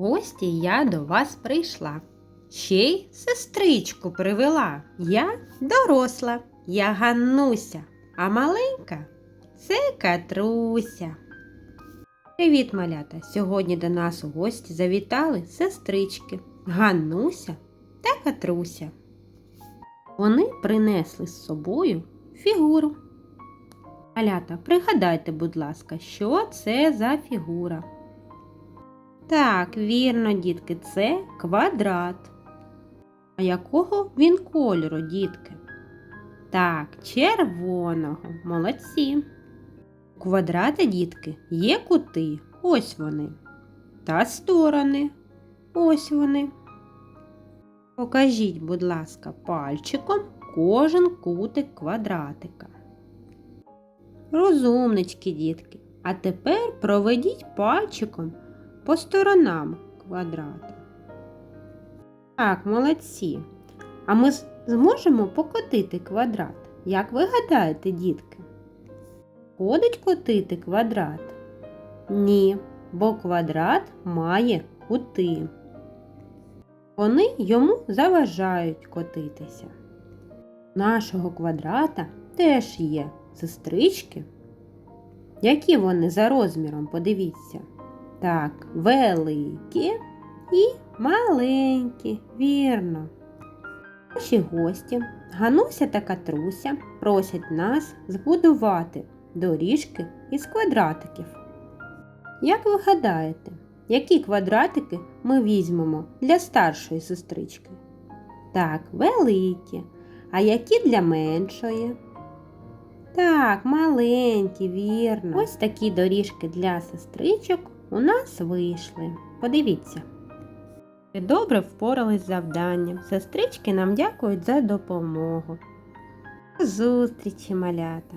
гості я до вас прийшла. Ще й сестричку привела. Я доросла, я Ганнуся, а маленька це Катруся. Привіт, малята! Сьогодні до нас у гості завітали сестрички Ганнуся та Катруся. Вони принесли з собою фігуру. Малята, пригадайте, будь ласка, що це за фігура? Так, вірно, дітки, це квадрат. А якого він кольору, дітки? Так, червоного. Молодці. У квадрата, дітки, є кути. Ось вони. Та сторони. Ось вони. Покажіть, будь ласка, пальчиком кожен кутик квадратика. Розумнички, дітки. А тепер проведіть пальчиком по сторонам квадрата. Так, молодці. А ми зможемо покотити квадрат. Як ви гадаєте, дітки? Ходить котити квадрат? Ні, бо квадрат має кути. Вони йому заважають котитися. Нашого квадрата теж є сестрички. Які вони за розміром, подивіться. Так, великі і маленькі, вірно. Наші гості, Гануся та Катруся, просять нас збудувати доріжки із квадратиків. Як ви гадаєте, які квадратики ми візьмемо для старшої сестрички? Так, великі. А які для меншої? Так, маленькі, вірно. Ось такі доріжки для сестричок у нас вийшли. Подивіться. Ви добре впорались з завданням. Сестрички нам дякують за допомогу. До зустрічі, малята!